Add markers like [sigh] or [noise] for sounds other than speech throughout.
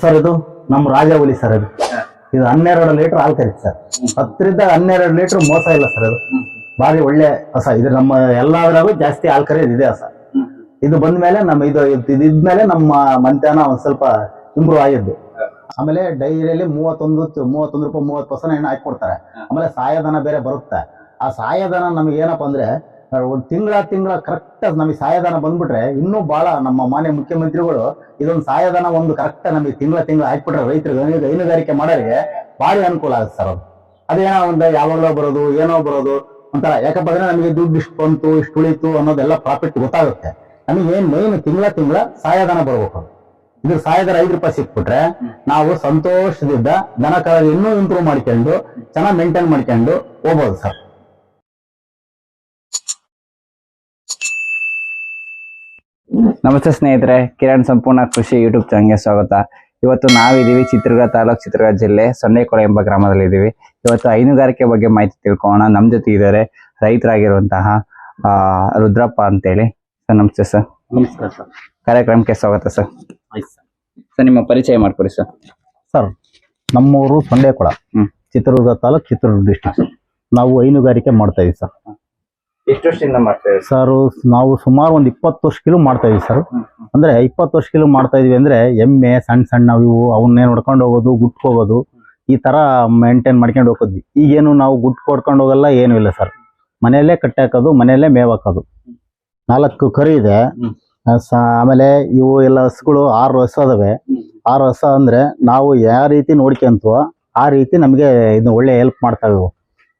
Sir, ಇದು ನಮ್ಮ ಹುಲಿ ಸರ್ ಇದು. ಇದು ಹನ್ನೆರಡು ಲೀಟರ್ ಹಾಲು ಕರೀತಿ ಸರ್. ಹತ್ತರಿಂದ ಹನ್ನೆರಡು ಲೀಟರ್ ಮೋಸ ಇಲ್ಲ ಸರ್ ಅದು ಭಾರಿ ಒಳ್ಳೆ ಹೊಸ ಇದು ನಮ್ಮ ಎಲ್ಲಾದ್ರಾಗೂ ಜಾಸ್ತಿ ಹಾಲು ಕರೆಯೋದು ಇದೆ ಹೊಸ ಇದು ಬಂದ ಮೇಲೆ ನಮ್ಮ ಇದು ಇದು ಇದ್ಮೇಲೆ ನಮ್ಮ ಮಂತ್ಯಾನ ಒಂದ್ ಸ್ವಲ್ಪ ಇಂಪ್ರೂವ್ ಆಗಿದ್ದು. ಆಮೇಲೆ ಡೈರಿಯಲ್ಲಿ ಮೂವತ್ತೊಂದು ಮೂವತ್ತೊಂದು ರೂಪಾಯಿ, ಮೂವತ್ತು ಪರ್ಸೆಂಟ್ ಹೆಣ್ಣು ಹಾಕಿ ಕೊಡ್ತಾರೆ. ಆಮೇಲೆ ಸಹಾಯಧನ ಬೇರೆ ಬರುತ್ತೆ. ಆ ಸಾಯಧನ ನಮ್ಗೆ ಏನಪ್ಪ ಅಂದ್ರೆ ಒಂದು ತಿಂಗಳ ತಿಂಗಳ ಕರೆಕ್ಟ್ ನಮಗೆ ಸಹಾಯಧನ ಬಂದ್ಬಿಟ್ರೆ ಇನ್ನೂ ಬಹಳ ನಮ್ಮ ಮಾನ್ಯ ಮುಖ್ಯಮಂತ್ರಿಗಳು ಇದೊಂದು ಸಹಾಯಧನ ಒಂದು ಕರೆಕ್ಟ್ ನಮಗೆ ತಿಂಗಳ ತಿಂಗಳ ಹಾಕ್ಬಿಟ್ರೆ ರೈತರಿಗೆ ಹೈನು- ಹೈನುಗಾರಿಕೆ ಮಾಡೋರಿಗೆ ಭಾರಿ ಅನುಕೂಲ ಆಗುತ್ತೆ ಸರ್ ಅದು. ಅದೇನೋ ಒಂದು ಯಾವಾಗಲೋ ಬರೋದು, ಏನೋ ಬರೋದು ಒಂಥರ. ಯಾಕಪ್ಪ ಅಂದ್ರೆ ನಮಗೆ ದುಡ್ಡು ಇಷ್ಟು ಬಂತು, ಇಷ್ಟು ಉಳಿತು ಅನ್ನೋದೆಲ್ಲ ಪ್ರಾಫಿಟ್ ಗೊತ್ತಾಗುತ್ತೆ. ನಮಗೆ ಏನು ಮೈನ್ ತಿಂಗಳ ತಿಂಗಳ ಸಹಾಯಧನ ಬರ್ಬೇಕು ಇದ್ರ ಸಾಯಧನ ಐದು ರೂಪಾಯಿ ಸಿಕ್ಬಿಟ್ರೆ ನಾವು ಸಂತೋಷದಿಂದ ದನ ಕರ ಇನ್ನೂ ಇಂಪ್ರೂವ್ ಮಾಡ್ಕೊಂಡು, ಚೆನ್ನಾಗಿ ಮೇಂಟೈನ್ ಮಾಡ್ಕೊಂಡು ಹೋಗ್ಬೋದು ಸರ್. ನಮಸ್ತೆ ಸ್ನೇಹಿತರೆ ಕಿರಣ್ ಸಂಪೂರ್ಣ ಕೃಷಿ ಯೂಟ್ಯೂಬ್ ಚಾನಲ್ಗೆ ಸ್ವಾಗತ. ಇವತ್ತು ನಾವಿದ್ದೀವಿ ಚಿತ್ರದುರ್ಗ ತಾಲೂಕ್ ಚಿತ್ರದುರ್ಗ ಜಿಲ್ಲೆ ಸೊನ್ನೆಕೊಳೆ ಎಂಬ ಗ್ರಾಮದಲ್ಲಿ ಇದ್ದೀವಿ ಇವತ್ತು ಹೈನುಗಾರಿಕೆ ಬಗ್ಗೆ ಮಾಹಿತಿ ತಿಳ್ಕೊಳ್ಳೋಣ. ನಮ್ಮ ಜೊತೆ ಇದ್ದಾರೆ ರೈತರಾಗಿರುವಂತಹ ಆ, ರುದ್ರಪ್ಪ ಅಂತೇಳಿ. ಸರ್ ನಮಸ್ತೆ ಸರ್. ನಮಸ್ಕಾರ ಸರ್. ಕಾರ್ಯಕ್ರಮಕ್ಕೆ ಸ್ವಾಗತ ಸರ್. ಸರ್. ನಿಮ್ಮ ಪರಿಚಯ ಮಾಡ್ಕೊಡಿ ಸರ್. ಸರ್ ನಮ್ಮೂರು ಸೊಂಡೆಕೊಳ ಹ್ಞೂ ಚಿತ್ರದುರ್ಗ ತಾಲೂಕ್ ಚಿತ್ರದುರ್ಗ ಡಿಸ್ಟ್ರಿಕ್ಟ್ ನಾವು ಹೈನುಗಾರಿಕೆ ಮಾಡ್ತಾ ಇದೀವಿ ಸರ್. ಎಷ್ಟು ವರ್ಷದಿಂದ ಮಾಡ್ತೇವೆ ಸರ್ ನಾವು ಸುಮಾರು ಒಂದು ಇಪ್ಪತ್ತು ವರ್ಷ ಕಿಲೋ ಮಾಡ್ತಾ ಇದೀವಿ ಸರ್. ಅಂದ್ರೆ ಇಪ್ಪತ್ತು ವರ್ಷ ಕಿಲೋ ಮಾಡ್ತಾ ಇದೀವಿ ಅಂದ್ರೆ ಎಮ್ಮೆ ಸಣ್ಣ ಸಣ್ಣ ಇವು ಅವನ್ನೇ ನೋಡ್ಕೊಂಡು ಹೋಗೋದು ಗುಟ್ಕೋಬಹುದು ಈ ತರ ಮೇಂಟೈನ್ ಮಾಡ್ಕೊಂಡು ಹೋಗೋದ್ವಿ ಈಗೇನು ನಾವು ಗುಟ್ ಕೊಡ್ಕೊಂಡು ಹೋಗಲ್ಲ ಏನು ಇಲ್ಲ ಸರ್. ಮನೆಯಲ್ಲೇ ಕಟ್ಟಿ ಹಾಕೋದು ಮನೆಯಲ್ಲೇ ಮೇವ್ ಹಾಕೋದು. ನಾಲ್ಕು ಕರಿ ಇದೆ. ಆಮೇಲೆ ಇವು ಎಲ್ಲ ಹಸುಗಳು ಆರು ಹಸು ಅದಾವೆ. ಆರು ಹಸ ಅಂದ್ರೆ ನಾವು ಯಾವ ರೀತಿ ನೋಡ್ಕೊಂತೀವೋ ಆ ರೀತಿ ನಮಗೆ ಇದು ಒಳ್ಳೆ ಹೆಲ್ಪ್ ಮಾಡ್ತಾವೆ ಇವು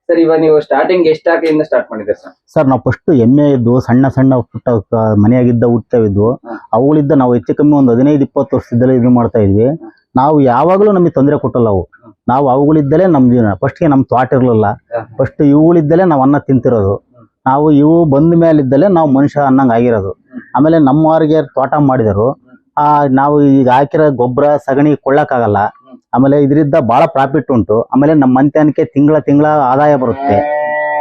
ಸರ್ ಇವಾಗ ನೀವು ಸ್ಟಾರ್ಟಿಂಗ್ ಎಷ್ಟು ಸ್ಟಾರ್ಟ್ ಮಾಡಿದ್ರಿ ಸರ್? ಸರ್ ನಾವು ಫಸ್ಟ್ ಎಮ್ಮೆ ಇದ್ದು ಸಣ್ಣ ಸಣ್ಣ ಪುಟ್ಟ ಕ- ಮನೆಯಾಗಿದ್ದ ಹುಟ್ಟವಿದ್ವು ಇದ್ವು. ಅವುಗಳಿದ್ದ ನಾವು ಹೆಚ್ಚು ಕಮ್ಮಿ ಒಂದು ಹದಿನೈದು ಇಪ್ಪತ್ತು ವರ್ಷದಲ್ಲೇ ಇದು ಮಾಡ್ತಾ ಇದ್ವಿ. ನಾವು ಯಾವಾಗಲೂ ನಮಗೆ ತೊಂದರೆ ಕೊಟ್ಟಲ್ಲ ಅವು. ನಾವು ಅವುಗಳಿದ್ದಲೇ ನಮ್ ಜೀವನ. ಫಸ್ಟ್ಗೆ ನಮ್ ತೋಟ ಇರಲಿಲ್ಲ. ಫಸ್ಟ್ ಇವುಗಳಿದ್ದಲೇ ನಾವು ಅನ್ನ ತಿಂತಿರೋದು. ನಾವು ಇವು ಬಂದ ಮೇಲಿದ್ದಲೇ ನಾವು ಮನುಷ್ಯ ಅನ್ನಂಗ್ ಆಗಿರೋದು. ಆಮೇಲೆ ನಮ್ಮವ್ರಿಗೆ ತೋಟ ಮಾಡಿದರು. ಆ ನಾವು ಈಗ ಹಾಕಿರೋ ಗೊಬ್ಬರ ಸಗಣಿ ಕೊಳ್ಳಕ್ಕಾಗಲ್ಲ. ಹ್ಮ್. ಆಮೇಲೆ ಇದರಿಂದ ಬಹಳ ಪ್ರಾಫಿಟ್ ಉಂಟು. ಆಮೇಲೆ ನಮ್ಮ ಮಂತ್ಯಾನಕ್ಕೆ ತಿಂಗಳ ತಿಂಗಳ ಆದಾಯ ಬರುತ್ತೆ.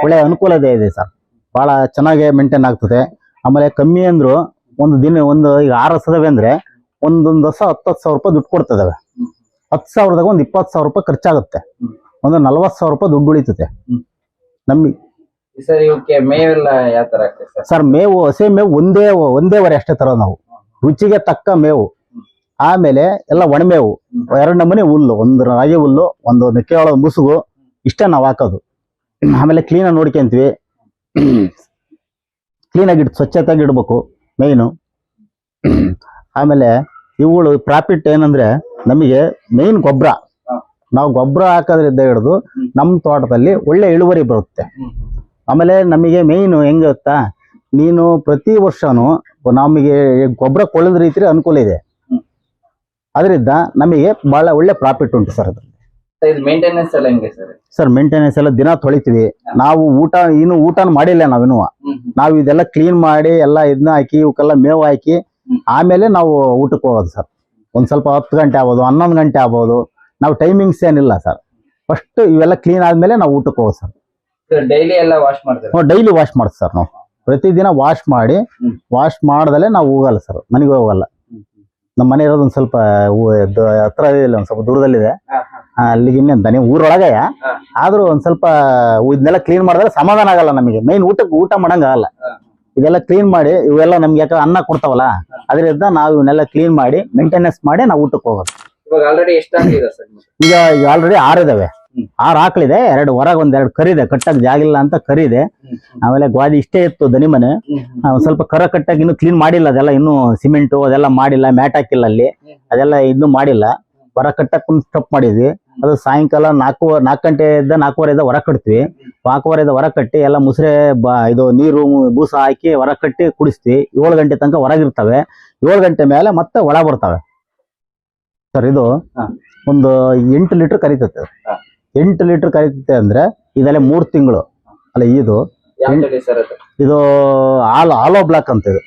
ಒಳ್ಳೆ ಅನುಕೂಲತೆ ಇದೆ ಸರ್. ಬಹಳ ಚೆನ್ನಾಗಿ ಮೇಂಟೈನ್ ಆಗ್ತದೆ. ಆಮೇಲೆ ಕಮ್ಮಿ ಅಂದ್ರು ಒಂದು ದಿನ ಒಂದು ಈಗ ಆರು ಹಸದವೆ ಅಂದ್ರೆ ಒಂದೊಂದು ದಸ ಹತ್ತು ಸಾವಿರ ರೂಪಾಯಿ ದುಡ್ಡು ಕೊಡ್ತದವೆ. ಹತ್ತು ಸಾವಿರದಾಗ ಒಂದು ಇಪ್ಪತ್ತು ಸಾವಿರ ರೂಪಾಯಿ ಖರ್ಚಾಗುತ್ತೆ. ಒಂದು ನಲ್ವತ್ತು ಸಾವಿರ ರೂಪಾಯಿ ದುಡ್ಡು ಉಳಿತದೆ. ನಮ್ಮ ನಮಗೆ ಸರ್ ಮೇವು ಹಸಿ ಮೇವು ಒಂದೇ ಒಂದೇ ವರೆ ಅಷ್ಟೇ ತರೋದು ನಾವು. ರುಚಿಗೆ ತಕ್ಕ ಮೇವು. ಆಮೇಲೆ ಎಲ್ಲ ಒಣಮೇವು. ಎರಡು ನಮೂನೆ ಹುಲ್ಲು ಒಂದು ರಾಗಿ ಹುಲ್ಲು ಒಂದು ಮೆಕ್ಕೆಜೋಳದ ಮುಸುಗು ಇಷ್ಟ ನಾವು ಹಾಕೋದು. ಆಮೇಲೆ ಕ್ಲೀನಾಗಿ ನೋಡ್ಕೊಂತೀವಿ ಕ್ಲೀನಾಗಿ ಇಟ್ಟು ಸ್ವಚ್ಛತೆಯಾಗಿ ಇಡ್ಬೇಕು ಮೇಯ್ನು ಆಮೇಲೆ ಇವುಗಳು ಪ್ರಾಫಿಟ್ ಏನಂದ್ರೆ ನಮಗೆ ಮೇಯ್ನ್ ಗೊಬ್ಬರ ನಾವು ಗೊಬ್ಬರ ಹಾಕೋದ್ರಿಂದ ಹಿಡಿದು ನಮ್ಮ ತೋಟದಲ್ಲಿ ಒಳ್ಳೆ ಇಳುವರಿ ಬರುತ್ತೆ. ಆಮೇಲೆ ನಮಗೆ ಮೇಯ್ನು ಹೆಂಗ್ ಗೊತ್ತಾ? ನೀನು ಪ್ರತಿ ವರ್ಷನೂ ನಮಗೆ ಗೊಬ್ಬರ ಕೊಳ್ಳದ ರೀತಿ ಅನುಕೂಲ ಇದೆ. ಅದರಿಂದ ನಮಗೆ ಬಹಳ ಒಳ್ಳೆ ಪ್ರಾಫಿಟ್ ಉಂಟು ಸರ್ ಅದು. ಸರ್ ಇದು ಮೇಂಟೆನೆನ್ಸ್ ಎಲ್ಲ ಹೆಂಗೆ ಸರ್? ಸರ್ ಮೇಂಟೆನೆನ್ಸ್ ಎಲ್ಲ ದಿನ ತೊಳಿತೀವಿ. ನಾವು ಊಟ ಇನ್ನು ಊಟ ಮಾಡಿಲ್ಲ ನಾವಿನ್ನು ನಾವು ಇದೆಲ್ಲ ಕ್ಲೀನ್ ಮಾಡಿ ಎಲ್ಲ ಇದನ್ನ ಹಾಕಿ ಇವಕ್ಕೆಲ್ಲ ಮೇವು ಹಾಕಿ ಆಮೇಲೆ ನಾವು ಊಟಕ್ಕೆ ಹೋಗೋದು ಸರ್. ಒಂದ್ ಸ್ವಲ್ಪ ಹತ್ತು ಗಂಟೆ ಆಗ್ಬೋದು ಹನ್ನೊಂದು ಗಂಟೆ ಆಗ್ಬೋದು. ನಾವು ಟೈಮಿಂಗ್ಸ್ ಏನಿಲ್ಲ ಸರ್. ಫಸ್ಟ್ ಇವೆಲ್ಲ ಕ್ಲೀನ್ ಆದ್ಮೇಲೆ ನಾವು ಊಟಕ್ಕೆ ಹೋಗೋದು ಸರ್. ಡೈಲಿ ಎಲ್ಲ ವಾಶ್ ಮಾಡ್ತೀವಿ ಡೈಲಿ ವಾಶ್ ಮಾಡ್ತೀವಿ ಸರ್ ನಾವು. ಪ್ರತಿದಿನ ವಾಶ್ ಮಾಡಿ ವಾಶ್ ಮಾಡ್ದಲೆ ನಾವು ಹೋಗಲ್ಲ ಸರ್. ಮನೆಗೆ ಹೋಗಲ್ಲ. ನಮ್ಮ ಮನೆ ಇರೋದು ಒಂದ್ ಸ್ವಲ್ಪ ಊ- ದ- ಹತ್ರ ಇಲ್ಲ ಒಂದ್ ಸ್ವಲ್ಪ ದೂರದಲ್ಲಿದೆ. ಆ, ಅಲ್ಲಿಗೆ ಇನ್ನೇನು ದನಿ ಊರೊಳಗೆ. ಆದ್ರೂ ಒಂದ್ ಸ್ವಲ್ಪ ಇದನ್ನೆಲ್ಲ ಕ್ಲೀನ್ ಮಾಡಿದ್ರೆ ಸಮಾಧಾನ ಆಗಲ್ಲ ನಮಗೆ. ಮೈನ್ ಊಟಕ್ಕೆ ಊಟ ಮಾಡಂಗ ಆಗಲ್ಲ. ಇದೆಲ್ಲ ಕ್ಲೀನ್ ಮಾಡಿ ಇವೆಲ್ಲ ನಮ್ಗೆ ಯಾಕೆ ಅನ್ನ ಕೊಡ್ತಾವಲ್ಲ ಅದರಿಂದ ನಾವು ಇವನ್ನೆಲ್ಲ ಕ್ಲೀನ್ ಮಾಡಿ ಮೇಂಟೆನೆನ್ಸ್ ಮಾಡಿ ನಾವು ಊಟಕ್ಕೆ ಹೋಗೋದು. ಇವಾಗ ಆಲ್ರೆಡಿ ಎಷ್ಟು ಆಗಿದೆ ಸರ್ ಈಗ ಈಗ ಆಲ್ರೆಡಿ ಆರು ಇದಾವೆ. ಆರು ಆಕಳಿದೆ ಎರಡು ಹೊರಗೆ ಒಂದ್ ಎರಡು ಕರಿದೆ ಕಟ್ಟಕ್ ಜಾಗಿಲ್ಲ ಅಂತ ಕರಿದೆ ಆಮೇಲೆ ಗ್ವಾದಿ ಇಷ್ಟೇ ಇತ್ತು ದನಿ ಮನೆ ಸ್ವಲ್ಪ ಕರ ಕಟ್ಟಾಗಿ ಇನ್ನು ಕ್ಲೀನ್ ಮಾಡಿಲ್ಲ ಅದೆಲ್ಲ ಇನ್ನು ಸಿಮೆಂಟು ಅದೆಲ್ಲ ಮಾಡಿಲ್ಲ ಮ್ಯಾಟ್ ಹಾಕಿಲ್ಲ ಅಲ್ಲಿ. ಅದೆಲ್ಲ ಇನ್ನು ಮಾಡಿಲ್ಲ. ಹೊರ ಕಟ್ಟಕ್ ಒಂದು ಸ್ಟಪ್ ಮಾಡಿದ್ವಿ. ಅದು ಸಾಯಂಕಾಲ ನಾಲ್ಕು ನಾಲ್ಕು ಗಂಟೆಯಿಂದ ನಾಲ್ಕೂವರೆಯಿಂದ ಹೊರ ಕಟ್ತೀವಿ ನಾಲ್ಕೂವರೆಯಿಂದ ಹೊರ ಕಟ್ಟಿ ಎಲ್ಲ ಮುಸ್ರೆ ಬ ಇದು ನೀರು ಬೂಸ ಹಾಕಿ ಹೊರ ಕಟ್ಟಿ ಕುಡಿಸ್ತೀವಿ. ಏಳು ಗಂಟೆ ತನಕ ಹೊರಗಿರ್ತವೆ. ಏಳು ಗಂಟೆ ಮೇಲೆ ಮತ್ತೆ ಒಳ ಬರ್ತವೆ. ಸರ್ ಇದು ಒಂದು ಎಂಟು ಲೀಟರ್ ಕರಿತೈತೆ. ಎಂಟು ಲೀಟರ್ ಕರಿತೈತೆ ಅಂದ್ರೆ ಇದೆಲ್ಲ ಮೂರು ತಿಂಗಳು. ಅಲ್ಲ ಇದು ಇದು ಆಲ್ ಆಲೋ ಬ್ಲಾಕ್ ಅಂತ ಇದು.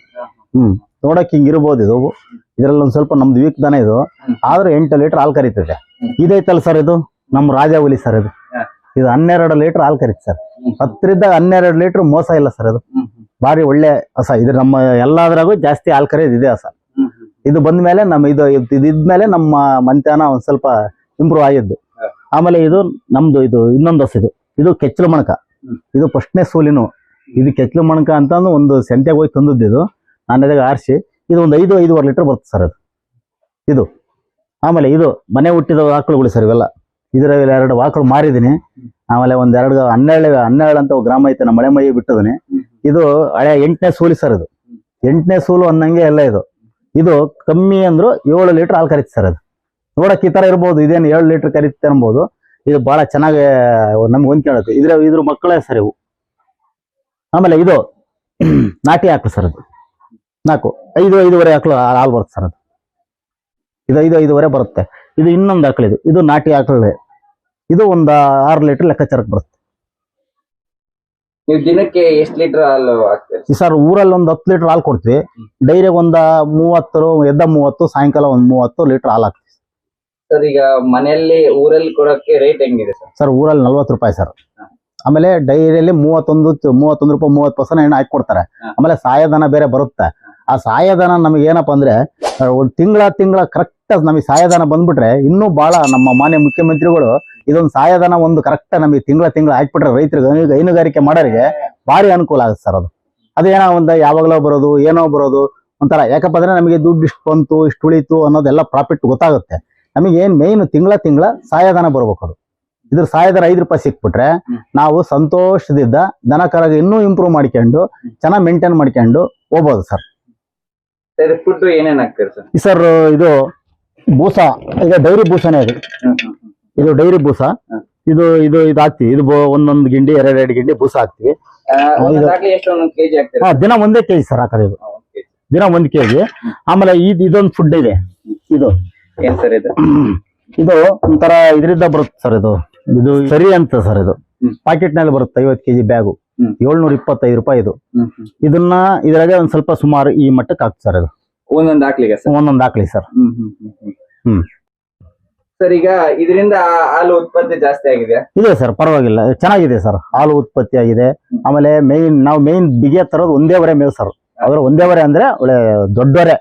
ಹ್ಮ್. ನೋಡಕ್ ಹಿಂಗ್ ಇರ್ಬೋದು ಇದು. ಇದ್ರಲ್ಲಿ ಒಂದ್ ಸ್ವಲ್ಪ ನಮ್ದು ವೀಕ್ ದನ ಇದು. ಆದ್ರೆ ಎಂಟು ಲೀಟರ್ ಹಾಲು ಕರಿತದೆ. ಇದೈತಲ್ ಇದೈತಲ್ಲ ಸರ್ ಇದು? ನಮ್ ರಾಜ ಹುಲಿ ಸರ್ ಇದು. ಇದು ಹನ್ನೆರಡು ಲೀಟರ್ ಹಾಲು ಕರಿತ ಸರ್. ಹತ್ತರಿಂದ ಹನ್ನೆರಡು ಲೀಟರ್ ಮೋಸ ಇಲ್ಲ ಸರ್ ಅದು. ಬಾರಿ ಒಳ್ಳೆ ಹಸ. ಇದು ನಮ್ಮ ಎಲ್ಲದ್ರಾಗೂ ಜಾಸ್ತಿ ಹಾಲು ಕರೆಯೋದು ಇದೆ ಹಸ. ಇದು ಬಂದ ಮೇಲೆ ನಮ್ಮ ಇದು ಇದು ಇದ್ಮೇಲೆ ನಮ್ಮ ಮಂತ್ಯಾನ ಒಂದ್ ಸ್ವಲ್ಪ ಇಂಪ್ರೂವ್ ಆಗಿದ್ದು. ಆಮೇಲೆ ಇದು ನಮ್ದು ಇದು ಇನ್ನೊಂದು ಹಸ ಇದು. ಇದು ಕೆಚ್ಚಲು ಮಣಕ. ಇದು ಫಸ್ಟ್ನೇ ಸೂಲಿನು. ಇದು ಕೆತ್ತಲು ಮಣಕ ಅಂತಂದು ಒಂದು ಸೆಂಟ್ಯಾಗ ಹೋಗಿ ತಂದದ್ದು ಇದು. ನಾನು ಅದಾಗ ಆರಿಸಿ. ಇದು ಒಂದು ಐದು, ಐದೂವರೆ ಲೀಟರ್ ಬರುತ್ತೆ ಸರ್ ಅದು. ಇದು. ಆಮೇಲೆ ಇದು ಮನೆ ಹುಟ್ಟಿದ ಆಕಳುಗಳು ಸರ್ ಇವೆಲ್ಲ. ಇದರ ಎರಡು ಆಕಳು ಮಾರಿದ್ದೀನಿ. ಆಮೇಲೆ ಒಂದ್ ಎರಡು ಹನ್ನೆರಡು ಹನ್ನೆರಡು ಅಂತ ಗ್ರಾಮ ಐತೆ, ನಮ್ಮ ಮಳೆ ಮೈ ಬಿಟ್ಟಿದ್ದೀನಿ ಇದು ಹಳೆ ಎಂಟನೇ ಸೂಲಿ ಸರ್ ಇದು ಎಂಟನೇ ಸೂಲು ಅನ್ನಂಗೆ ಎಲ್ಲ ಇದು. ಇದು ಕಮ್ಮಿ ಅಂದ್ರು ಏಳು ಲೀಟರ್ ಹಾಲು ಕರೀತಿ ಸರ್ ಅದು. ನೋಡಕ್ ಈ ತರ ಇರ್ಬೋದು. ಇದೇನು ಏಳು ಲೀಟರ್ ಕರೀತೆ ಅನ್ಬೋದು. ಇದು ಬಹಳ ಚೆನ್ನಾಗಿ ನಮ್ಗೆ ಹೊಂದ್ಕೊಳ್ಳುತ್ತೆ ಇದ್ರ ಇದ್ರ ಮಕ್ಕಳೇ ಸರ್ ಇವು. ಆಮೇಲೆ ಇದು [clears throat] ನಾಟಿ ಹಾಕ್ಲು ಸರ್ ಅದು. ನಾಲ್ಕು ಐದು ಐದುವರೆ ಹಾಕ್ಲು ಹಾಲು ಬರುತ್ತೆ ಸರ್ ಅದು. ಇದು ಐದು ಐದುವರೆ ಬರುತ್ತೆ. ಇದು ಇನ್ನೊಂದು ಆಕಳು ಇದು. ಇದು ನಾಟಿ ಆಕಳು ಇದು ಒಂದು ಆರು ಲೀಟರ್ ಲೆಕ್ಕಾಚಾರಕ್ಕೆ ಬರುತ್ತೆ. ನೀವು ದಿನಕ್ಕೆ ಎಷ್ಟು ಲೀಟರ್ ಹಾಲು ಹಾಕ್ತೀರಿ? ಸರ್ ಊರಲ್ಲಿ ಒಂದು ಹತ್ತು ಲೀಟರ್ ಹಾಲು ಕೊಡ್ತೀವಿ. ಡೈರಿಗೆ ಒಂದ ಮೂವತ್ತು ಎದ್ದ ಮೂವತ್ತು ಸಾಯಂಕಾಲ ಒಂದು ಮೂವತ್ತು ಲೀಟರ್ ಹಾಲು ಹಾಕ್ತೀವಿ. ಸರ್ ಈಗ ಮನೆಯಲ್ಲಿ ಊರಲ್ಲಿ ಕೊಡೋಕೆ ರೇಟ್ ಹೆಂಗಿದೆ ಸರ್ ಸರ್ ಊರಲ್ಲಿ ನಲ್ವತ್ತು ರೂಪಾಯಿ ಸರ್. ಆಮೇಲೆ ಡೈರಿಯಲ್ಲಿ ಮೂವತ್ತೊಂದು ಮೂವತ್ತೊಂದು ರೂಪಾಯಿ ಮೂವತ್ತು ಪರ್ಸೆಂಟ್ ಹಾಕಿ ಕೊಡ್ತಾರೆ. ಆಮೇಲೆ ಸಹಾಯಧನ ಬೇರೆ ಬರುತ್ತೆ. ಆ ಸಹಾಯಧನ ನಮಗೆ ಏನಪ್ಪ ಅಂದ್ರೆ ಒಂದ್ ತಿಂಗಳ ತಿಂಗಳ ಕರೆಕ್ಟ್ ನಮಗೆ ಸಹಾಯಧನ ಬಂದ್ಬಿಟ್ರೆ ಇನ್ನೂ ಬಹಳ ನಮ್ಮ ಮಾನ್ಯ ಮುಖ್ಯಮಂತ್ರಿಗಳು ಇದೊಂದು ಸಹಾಯಧನ ಒಂದು ಕರೆಕ್ಟ್ ನಮಗೆ ತಿಂಗಳ ತಿಂಗಳ ಹಾಕ್ಬಿಟ್ರೆ ರೈತರಿಗೆ ಹೈನು- ಹೈನುಗಾರಿಕೆ ಮಾಡೋರಿಗೆ ಭಾರಿ ಅನುಕೂಲ ಆಗುತ್ತೆ ಸರ್ ಅದು. ಅದೇನೋ ಒಂದು ಯಾವಾಗಲೋ ಬರೋದು ಏನೋ ಬರೋದು ಒಂಥರ. ಯಾಕಪ್ಪ ಅಂದ್ರೆ ನಮಗೆ ದುಡ್ಡು ಇಷ್ಟು ಬಂತು ಇಷ್ಟು ಉಳಿತು ಅನ್ನೋದೆಲ್ಲ ಪ್ರಾಫಿಟ್ ಗೊತ್ತಾಗುತ್ತೆ. ನಮಗೆ ಏನ್ ಮೇನ್ ತಿಂಗಳ ತಿಂಗಳ ಸಹಾಯಧನ ಬರ್ಬೇಕು ಅದು. ಇದ್ರ ಸಹಾಯಧನ ಐದು ರೂಪಾಯಿ ಸಿಕ್ಬಿಟ್ರೆ ನಾವು ಸಂತೋಷದಿಂದ ದನ ಕರಗ ಇನ್ನೂ ಇಂಪ್ರೂವ್ ಮಾಡ್ಕೊಂಡು ಚೆನ್ನಾಗಿ ಮೇಂಟೈನ್ ಮಾಡ್ಕೊಂಡು ಹೋಗ್ಬೋದು ಸರ್. ಫುಡ್ ಏನೇನ್ ಹಾಕ್ತೀರಿ ಸರ್? ಸರ್ ಇದು ಬೂಸ ಈಗ ಡೈರಿ ಬೂಸನೇ ಇದು. ಇದು ಡೈರಿ ಬೂಸ. ಇದು ಇದು ಇದು ಹಾಕ್ತಿವಿ. ಇದು ಒಂದೊಂದು ಗಿಂಡಿ ಎರಡೆರಡು ಗಿಂಡಿ ಬೂಸ ಹಾಕ್ತಿವಿ. ದಿನ ಒಂದೇ ಕೆಜಿ ಸರ್ ಹಾಕೋದು ಇದು. ದಿನ ಒಂದ್ ಕೆಜಿ ಆಮೇಲೆ ಇದು ಇದೊಂದು ಫುಡ್ ಇದೆ. ಇದು. ಏನ್ ಸರ್ ಇದು? ಇದು ಒಂಥರ ಇದರಿಂದ ಬರುತ್ತೆ ಸರ್ ಇದು. ಇದು ಸರಿ. ಅಂತ ಸರ್ ಇದು. ಪ್ಯಾಕೆಟ್ ಪಾಕೆಟ್ನಲ್ಲಿ ಬರುತ್ತೆ ಐವತ್ತು ಕೆಜಿ ಬ್ಯಾಗು. ಏಳ್ನೂರ ಇಪ್ಪತ್ತೈದು ರೂಪಾಯಿ ಇದು. ಇದನ್ನ ಇದ್ರಾಗ ಒಂದ್ ಸ್ವಲ್ಪ ಸುಮಾರು ಈ ಮಟ್ಟಕ್ಕೆ ಹಾಕ್ತು ಸರ್ ಇದು. ಒಂದೊಂದು ಹಾಕ್ಲಿಗೆ ಸರ್? ಒಂದೊಂದು ಹಾಕ್ಲಿ ಸರ್. ಹ್ಮ್. ಸರ್ ಈಗ ಇದರಿಂದ ಹಾಲು ಉತ್ಪತ್ತಿ ಜಾಸ್ತಿ ಆಗಿದೆ. ಇದೆ ಸರ್ ಪರವಾಗಿಲ್ಲ. ಚೆನ್ನಾಗಿದೆ ಸರ್. ಹಾಲು ಉತ್ಪತ್ತಿ ಆಗಿದೆ. ಆಮೇಲೆ ಮೇನ್ ನಾವು ಮೇನ್ ಬಿಗಿಯ ತರೋದು ಒಂದೇ ವರೆ ಮೇವು ಸರ್. ಅದ್ರ ಒಂದೇ ವರೆ ಅಂದ್ರೆ ಒಳ್ಳೆ ದೊಡ್ಡವರೆ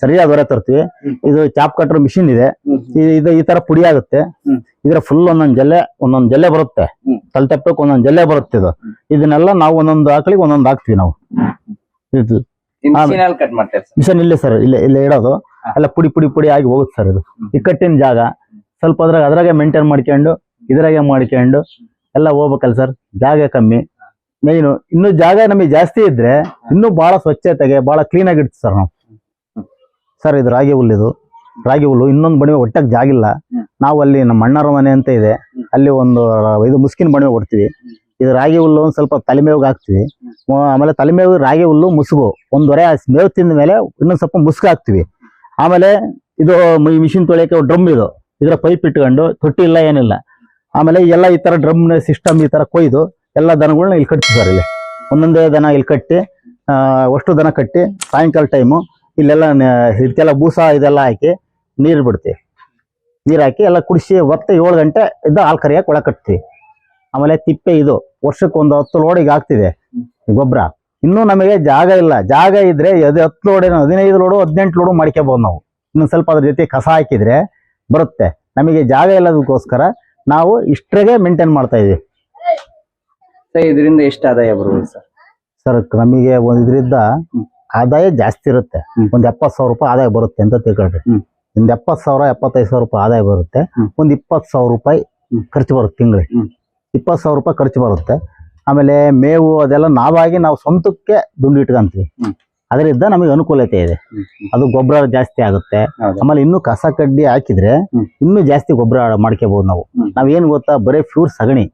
ಸರಿಯಾದ ಹೊರ ತರ್ತೀವಿ. ಇದು ಚಾಪ್ ಕಟ್ಟರ್ ಮಿಷಿನ್ ಇದೆ. ಈ- ಇದು ಈ ತರ ಪುಡಿ ಆಗುತ್ತೆ. ಇದ್ರ ಫುಲ್ ಒಂದೊಂದ್ ಜಲ್ಲೆ ಒಂದೊಂದ್ ಜಲ್ಲೆ ಬರುತ್ತೆ. ತಲೆ ತಪ್ಪಕ್ಕೆ ಒಂದೊಂದ್ ಜಲ್ಲೆ ಬರುತ್ತೆ ಇದು. ಇದನ್ನೆಲ್ಲ ನಾವು ಒಂದೊಂದು ಆಕಳಿಗೆ ಒಂದೊಂದು ಹಾಕ್ತಿವಿ ನಾವು. ಇದು. ಮಿಷಿನ್ ಇಲ್ಲೇ ಸರ್ ಇಲ್ಲೇ ಇಲ್ಲೇ ಇಡೋದು. ಎಲ್ಲ ಪುಡಿ ಪುಡಿ ಪುಡಿ ಆಗಿ ಹೋಗುತ್ತೆ ಸರ್ ಇದು. ಇಕ್ಕಟ್ಟಿನ ಜಾಗ. ಸ್ವಲ್ಪ ಅದ್ರಾಗ ಅದ್ರಾಗೆ ಮೇಂಟೈನ್ ಮಾಡ್ಕೊಂಡು ಇದ್ರಾಗೆ ಮಾಡ್ಕೊಂಡು ಎಲ್ಲ ಹೋಗ್ಬೇಕಲ್ಲ ಸರ್. ಜಾಗ ಕಮ್ಮಿ. ಮೇನು ಇನ್ನು ಜಾಗ ನಮಗೆ ಜಾಸ್ತಿ ಇದ್ರೆ ಇನ್ನೂ ಬಹಳ ಸ್ವಚ್ಛತೆಗೆ ಬಹಳ ಕ್ಲೀನ್ ಆಗಿಡ್ತೀವಿ ಸರ್ ನಾವು. ಸರ್, ಇದು ರಾಗಿ ಹುಲ್ಲು ಇದು. ರಾಗಿ ಹುಲ್ಲು, ಇನ್ನೊಂದು ಬಣವೆ ಒಟ್ಟಾಗಿ ಜಾಗಿಲ್ಲ ನಾವು ಅಲ್ಲಿ ನಮ್ಮ ಅಣ್ಣರ ಮನೆ ಅಂತ ಇದೆ. ಅಲ್ಲಿ ಒಂದು, ಇದು ಮುಸ್ಕಿನ ಬಣಿವೆ ಕೊಡ್ತೀವಿ. ಇದು ರಾಗಿ ಹುಲ್ಲು ಒಂದು ಸ್ವಲ್ಪ ತಲೆಮೇವಿಗೆ ಹಾಕ್ತಿವಿ. ಆಮೇಲೆ ತಲೆಮೇವು ರಾಗಿ ಹುಲ್ಲು ಮುಸುಗು. ಒಂದೊರೆ ಮೇವು ತಿಂದ ಮೇಲೆ ಇನ್ನೊಂದು ಸ್ವಲ್ಪ ಮುಸುಗು ಹಾಕ್ತಿವಿ. ಆಮೇಲೆ ಇದು ಮಿಷಿನ್ ತೊಳೆಯಕ್ಕೆ ಡ್ರಮ್ ಇದು. ಇದರ ಪೈಪ್ ಇಟ್ಕೊಂಡು ತೊಟ್ಟಿ ಇಲ್ಲ, ಏನಿಲ್ಲ. ಆಮೇಲೆ ಎಲ್ಲ ಈ ತರ ಡ್ರಮ್ ಸಿಸ್ಟಮ್ ಈ ತರ ಕೊಯ್ದು ಎಲ್ಲ ದನಗಳನ್ನ ಇಲ್ಲಿ ಕಟ್ತಿದ್ದಾರೆ ಇಲ್ಲಿ. ಒಂದೊಂದೇ ದನ ಇಲ್ಲಿ ಕಟ್ಟಿ ಅಷ್ಟು ದನ ಕಟ್ಟಿ ಸಾಯಂಕಾಲ ಟೈಮು ಇಲ್ಲೆಲ್ಲ ಇದಕ್ಕೆಲ್ಲ ಬೂಸ ಇದೆಲ್ಲ ಹಾಕಿ ನೀರು ಬಿಡ್ತೀವಿ. ನೀರು ಹಾಕಿ ಎಲ್ಲ ಕುಡಿಸಿ ಒತ್ತೆ ಏಳು ಗಂಟೆ ಇದ್ದ ಹಾಲು ಕರಿಯಕ್ಕೆ ಒಳಗೆ ಕಟ್ತೀವಿ. ಆಮೇಲೆ ತಿಪ್ಪೆ ಇದು ವರ್ಷಕ್ಕೆ ಒಂದು ಹತ್ತು ಲೋಡಿಗೆ ಆಗ್ತಿದೆ ಗೊಬ್ಬರ ಇನ್ನೂ ನಮಗೆ ಜಾಗ ಇಲ್ಲ. ಜಾಗ ಇದ್ರೆ ಅದು ಹತ್ತು ಲೋಡ್ ಏನೋ ಹದಿನೈದು ಲೋಡು ಹದಿನೆಂಟು ಲೋಡು ಮಾಡ್ಕೋಬಹುದು ನಾವು. ಇನ್ನೊಂದು ಸ್ವಲ್ಪ ಅದ್ರ ಜೊತೆ ಕಸ ಹಾಕಿದ್ರೆ ಬರುತ್ತೆ. ನಮಗೆ ಜಾಗ ಇಲ್ಲದಕ್ಕೋಸ್ಕರ ನಾವು ಇಷ್ಟರಿಗೆ ಮೇಂಟೈನ್ ಮಾಡ್ತಾ ಇದೀವಿ. ಇದರಿಂದ ಎಷ್ಟು ಆದಾಯ ಬರ್ಬೋದು ಸರ್? ಸರ್ ನಮಗೆ ಒಂದು ಇದರಿಂದ. ಆದಾಯ ಜಾಸ್ತಿ ಇರುತ್ತೆ. ಒಂದ್ ಎಪ್ಪತ್ ಸಾವಿರ ರೂಪಾಯಿ ಆದಾಯ ಬರುತ್ತೆ ಅಂತ ತಿಳ್ಕೊಳ್ರಿ. ಒಂದ್ ಎಪ್ಪತ್ ಸಾವಿರ ಎಪ್ಪತ್ತೈದು ಸಾವಿರ ರೂಪಾಯಿ ಆದಾಯ ಬರುತ್ತೆ. ಒಂದ್ ಇಪ್ಪತ್ ಸಾವಿರ ರೂಪಾಯಿ. ಖರ್ಚು ಬರುತ್ತೆ ತಿಂಗಳಿಗೆ. ಇಪ್ಪತ್ತು ಇಪ್ಪತ್ ಸಾವಿರ ರೂಪಾಯಿ ಖರ್ಚು ಬರುತ್ತೆ. ಆಮೇಲೆ ಮೇವು ಅದೆಲ್ಲ ನಾವಾಗಿ ನಾವು ಸ್ವಂತಕ್ಕೆ ದುಡ್ಡು ಇಟ್ಕೊಂತೀವಿ. ಅದರಿಂದ ನಮಗೆ ಅನುಕೂಲತೆ ಇದೆ. ಅದು ಗೊಬ್ಬರ ಜಾಸ್ತಿ ಆಗುತ್ತೆ. ಆಮೇಲೆ ಇನ್ನೂ ಕಸ ಕಡ್ಡಿ ಹಾಕಿದ್ರೆ ಇನ್ನು ಜಾಸ್ತಿ ಗೊಬ್ಬರ ಮಾಡ್ಕೋಬಹುದು ನಾವು. ನಾವೇನು ನಾವ್ ಏನ್ ಗೊತ್ತಾ ಬರೀ ಪ್ಯೂರ್ ಸಗಣಿ.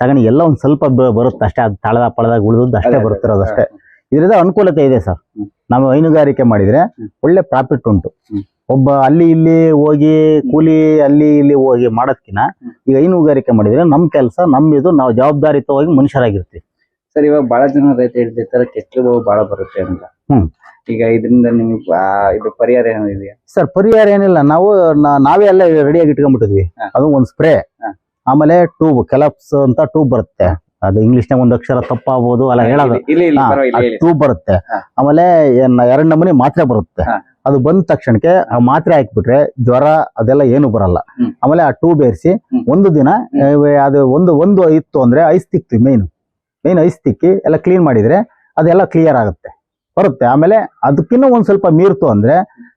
ಸಗಣಿ ಎಲ್ಲ ಒಂದ್ ಸ್ವಲ್ಪ ಬರುತ್ತೆ ಅಷ್ಟೇ ಅದು ತಳದ ಪಳದಾಗ ಉಳಿದದ್ದು ಅಷ್ಟೇ ಬರುತ್ತೆ ಬರುತ್ತಿರೋದು ಅಷ್ಟೇ. ಇದರಿಂದ ಅನುಕೂಲತೆ ಇದೆ ಸರ್. ನಾವು ಹೈನುಗಾರಿಕೆ ಮಾಡಿದ್ರೆ ಒಳ್ಳೆ ಪ್ರಾಫಿಟ್ ಉಂಟು. ಒಬ್ಬ ಅಲ್ಲಿ ಇಲ್ಲಿ ಹೋಗಿ ಕೂಲಿ ಅಲ್ಲಿ ಇಲ್ಲಿ ಹೋಗಿ ಮಾಡೋದ್ಕಿನ್ನ. ಈಗ ಹೈನುಗಾರಿಕೆ ಮಾಡಿದ್ರೆ ನಮ್ ಕೆಲಸ ನಮ್ ಇದು ನಾವು ಜವಾಬ್ದಾರಿತವಾಗಿ ಮನುಷ್ಯರಾಗಿರ್ತೀವಿ. ಸರ್ ಇವಾಗ ಬಹಳ ಜನ ರೈತ ಹೇಳ್ತಿರ್ತಾರೆ ಕೆಚ್ಚಲು ಬಹಳ ಬರುತ್ತೆ ಅಂತ. ಹ್ಮ್. ಈಗ ಇದರಿಂದ ನಿಮ್ಗೆ ಇದು ಪರಿಹಾರ ಏನಿದೆಯಾ ಸರ್ ಪರಿಹಾರ ಏನಿಲ್ಲ. ನಾವು ನಾವೇ ಎಲ್ಲ ರೆಡಿಯಾಗಿ ಇಟ್ಕೊಂಡ್ಬಿಟ್ಟಿದ್ವಿ. ಅದು ಒಂದ್ ಸ್ಪ್ರೇ ಆಮೇಲೆ ಟ್ಯೂಬ್ ಕೆಲಪ್ಸ್ ಅಂತ ಟ್ಯೂಬ್ ಬರುತ್ತೆ. ಅದು ಇಂಗ್ಲಿಷ್ನಾಗ ಒಂದ್ ಅಕ್ಷರ ತಪ್ಪಾಗ್ಬೋದು ಅಲ್ಲ ಹೇಳೋದು. ಟ್ಯೂಬ್ ಬರುತ್ತೆ. ಆಮೇಲೆ ಎರಡು ನಮೂನಿ ಮಾತ್ರೆ ಬರುತ್ತೆ. ಅದು ಬಂದ ತಕ್ಷಣಕ್ಕೆ ಆ ಮಾತ್ರೆ ಹಾಕ್ಬಿಟ್ರೆ ಜ್ವರ ಅದೆಲ್ಲ ಏನು ಬರಲ್ಲ. ಆಮೇಲೆ ಆ ಟೂ ಬೇರಿಸಿ ಒಂದು ದಿನ ಅದು ಒಂದು ಒಂದು ಇತ್ತು ಅಂದ್ರೆ ಐಸ್ ತಿಕ್ತಿವಿ ಮೇನ್ ಮೇನ್ ಐಸ್ ತಿಕ್ಕಿ ಎಲ್ಲ ಕ್ಲೀನ್ ಮಾಡಿದ್ರೆ ಅದೆಲ್ಲ ಕ್ಲಿಯರ್ ಆಗುತ್ತೆ. ಬರುತ್ತೆ. ಆಮೇಲೆ ಅದಕ್ಕಿನ್ನ ಒಂದ್ ಸ್ವಲ್ಪ ಮೀರ್ತು ಅಂದ್ರೆ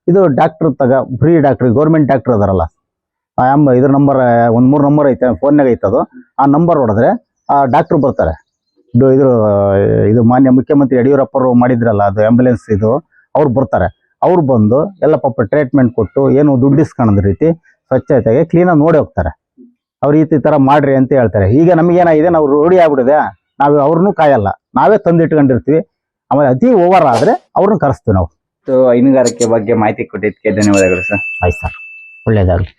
ಇದು ಡಾಕ್ಟರ್ ತಗ ಫ್ರೀ ಡಾಕ್ಟರ್ ಗೌರ್ಮೆಂಟ್ ಡಾಕ್ಟರ್ ಅದಾರಲ್ಲ. ಇದ್ರ ನಂಬರ್ ಒಂದ್ ಮೂರ್ ನಂಬರ್ ಐತೆ ಫೋನ್ನಾಗ ಐತೆ ಅದು ಆ ನಂಬರ್ ಹೊಡೆದ್ರೆ ಡಾಕ್ಟರ್ ಬರ್ತಾರೆ. ಇದು ಇದು ಮಾನ್ಯ ಮುಖ್ಯಮಂತ್ರಿ ಯಡಿಯೂರಪ್ಪರು ಮಾಡಿದ್ರಲ್ಲ ಅದು ಆಂಬುಲೆನ್ಸ್ ಇದು ಅವ್ರು ಬರ್ತಾರೆ. ಅವ್ರು ಬಂದು ಎಲ್ಲ ಪಾಪ ಟ್ರೀಟ್ಮೆಂಟ್ ಕೊಟ್ಟು ಏನು ದುಡ್ಡು ರೀತಿ ಸ್ವಚ್ಛತೆಗೆ ಕ್ಲೀನಾಗಿ ನೋಡಿ ಹೋಗ್ತಾರೆ. ಅವ್ರು ಈ ತರ ಮಾಡ್ರಿ ಅಂತ ಹೇಳ್ತಾರೆ. ಈಗ ನಮಗೇನಾಗಿದೆ ನಾವು ರೂಢಿ ಆಗ್ಬಿಡಿದೆ ನಾವು ಅವ್ರನ್ನೂ ಕಾಯಲ್ಲ. ನಾವೇ ತಂದು ಇಟ್ಕೊಂಡಿರ್ತೀವಿ ಆಮೇಲೆ ಅತಿ ಓವರ್ ಆದ್ರೆ ಅವ್ರನ್ನ ಕರೆಸ್ತೀವಿ ನಾವು. ಹೈನುಗಾರಿಕೆ ಬಗ್ಗೆ ಮಾಹಿತಿ ಕೊಟ್ಟಿದ್ದಕ್ಕೆ ಧನ್ಯವಾದಗಳು ಸರ್ ಆಯ್ತು ಸರ್ ಒಳ್ಳೇದಾಗಲಿ.